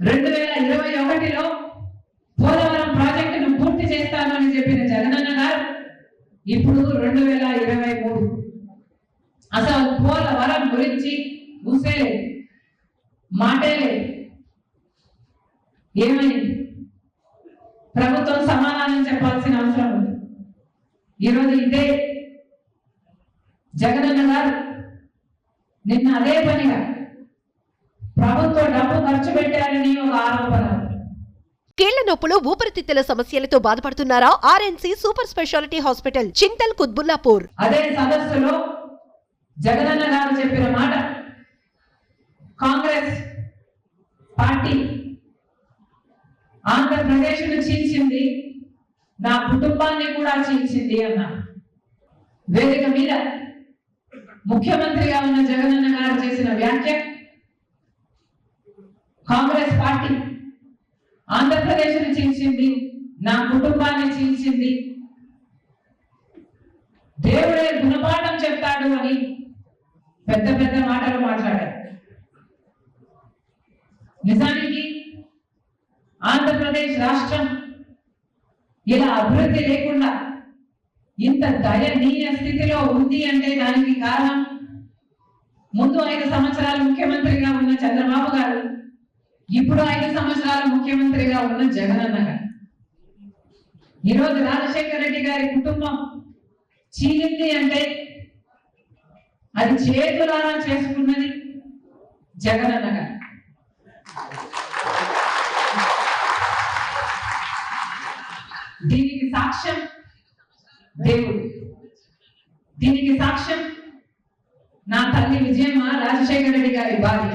రెండు వేల ఇరవై ఒకటిలో పోలవరం ప్రాజెక్టును పూర్తి చేస్తాను అని చెప్పిన జగనన్న గారు ఇప్పుడు రెండు వేల ఇరవై మూడు. అసలు పోలవరం గురించి ఊసే మాటే లేదు ఏమైంది? ప్రభుత్వం సమాధానం చెప్పాల్సిన అవసరం ఉంది. ఈరోజు ఇదే జగనన్న గారు నిన్న అదే పనిగా ప్రభుత్వ డబ్బు ఖర్చు పెట్టారని ఒక ఆరోపణ. కీళ్ళ నొప్పులు ఊపిరితిత్తుల సమస్యలతో బాధపడుతున్నారా RNC super speciality hospital Chintal Quthbullapur? అదే సదస్సులో జగనన్న గారు చెప్పిన మాట. కాంగ్రెస్ పార్టీ ఆంధ్రప్రదేశ్ను చీల్చింది నా కుటుంబాన్ని కూడా చీల్చింది అన్న వేదిక మీద ముఖ్యమంత్రిగా ఉన్న జగనన్న గారు చేసిన వ్యాఖ్య కాంగ్రెస్ పార్టీ ఆంధ్రప్రదేశ్ను చీల్చింది నా కుటుంబాన్ని చీల్చింది. దేవుడే గుణపాఠం చెప్తాడు అని పెద్ద పెద్ద మాటలు మాట్లాడారు. నిజానికి ఆంధ్రప్రదేశ్ రాష్ట్రం ఇలా అభివృద్ధి లేకుండా ఇంత దయనీయ స్థితిలో ఉంది అంటే దానికి కారణం ముందు ఐదు సంవత్సరాలు ముఖ్యమంత్రిగా ఉన్న చంద్రబాబు గారు ఇప్పుడు ఐదు సంవత్సరాలు ముఖ్యమంత్రిగా ఉన్న జగనన్న గారు. ఈరోజు రాజశేఖర రెడ్డి గారి కుటుంబం చీలింది అంటే అది చేతులారా చేసుకున్నది జగనన్న గారు. దీనికి సాక్ష్యం దేవుడు. దీనికి సాక్ష్యం నా తల్లి విజయమ్మ రాజశేఖర రెడ్డి గారి భార్య.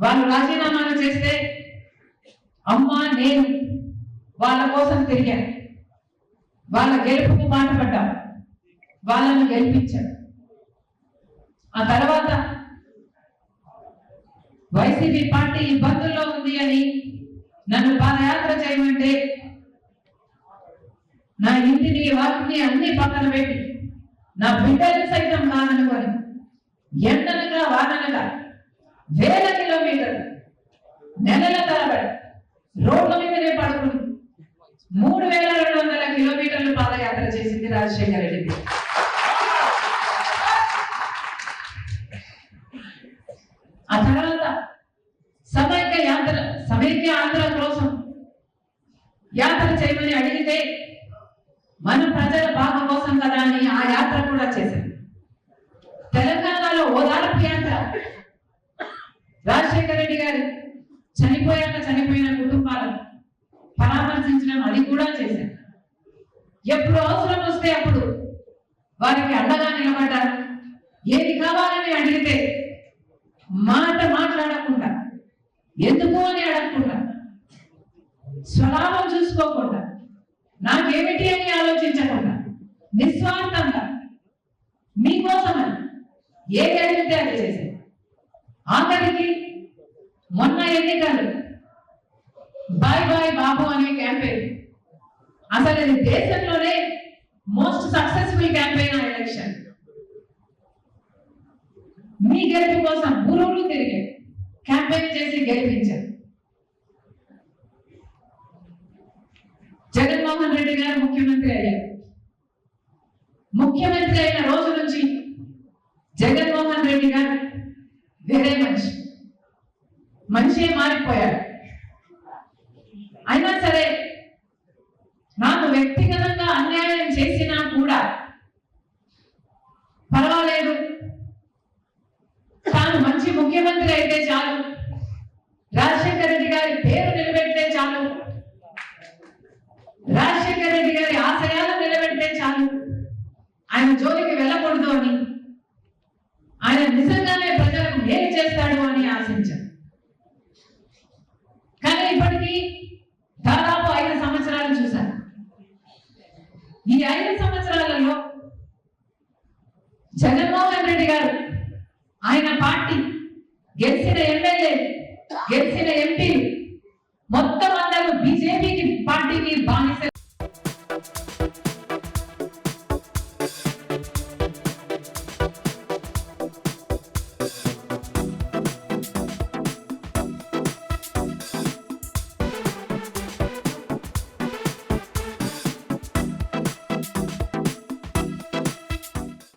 వాళ్ళు రాజీనామాలు చేస్తే అమ్మా నేను వాళ్ళ కోసం తిరిగాను. వాళ్ళ గెలుపుకు పాటుపడ్డాం వాళ్ళను గెలిపించాడు ఆ తర్వాత వైసీపీ పార్టీ ఇబ్బందుల్లో ఉంది అని నన్ను పాదయాత్ర చేయమంటే నా ఇంటిని వాటిని అన్ని పక్కన పెట్టి నా బిడ్డలు సైతం కాదనుకొని ఎండనగా వాదనగా వేల కిలోమీటర్లు నెలల తరబడి రోడ్ల మీదనే పడుతుంది మూడు వేల రెండు వందల కిలోమీటర్లు పాదయాత్ర చేసింది రాజశేఖర రెడ్డి. ఆ తర్వాత సమైక్య యాత్ర సమైక్య ఆంధ్ర కోసం యాత్ర చేయమని అడిగితే మన ప్రజల బాధ కోసం కదా అని ఆ యాత్ర కూడా చేశారు. రాజశేఖర రెడ్డి గారు చనిపోయాక చనిపోయిన కుటుంబాలను పరామర్శించడం అది కూడా చేశారు. ఎప్పుడు అవసరం వస్తే అప్పుడు వారికి అండగా నిలబడ్డారు. ఏది కావాలని అడిగితే మాట మాట్లాడకుండా ఎందుకు అని అడగకుండా స్వలాభం చూసుకోకుండా నాకేమిటి అని ఆలోచించకుండా నిస్వార్థంగా మీకోసమని ఏది అడిగితే అది చేశారు. ఆఖరికి మొన్న ఎన్నికలు. బాయ్ బాయ్ బాబు అనే క్యాంపెయిన్. అసలు ఇది దేశంలోనే మోస్ట్ సక్సెస్ఫుల్ క్యాంపెయిన్ ఆ ఎలక్షన్ మీ గెలుపు కోసం ఊరూరు తిరిగారు. క్యాంపెయిన్ చేసి గెలిపించారు. జగన్మోహన్ రెడ్డి గారు ముఖ్యమంత్రి అయ్యారు. ముఖ్యమంత్రి అయిన రోజు నుంచి జగన్మోహన్ గారి పేరు నిలబెడితే చాలు. రాజశేఖర రెడ్డి గారి ఆశయాలు నిలబెడితే చాలు. ఆయన జోలికి వెళ్ళకూడదు అని ఆయన నిజంగానే ప్రజలకు మేలు చేస్తాడు అని ఆశించారు. కానీ ఇప్పటికీ దాదాపు ఐదు సంవత్సరాలు చూశారు. ఈ ఐదు సంవత్సరాలలో జగన్మోహన్ రెడ్డి గారు ఆయన పార్టీ గెలిచిన ఎమ్మెల్యే గెలిచిన ఎంపీ மக்கள்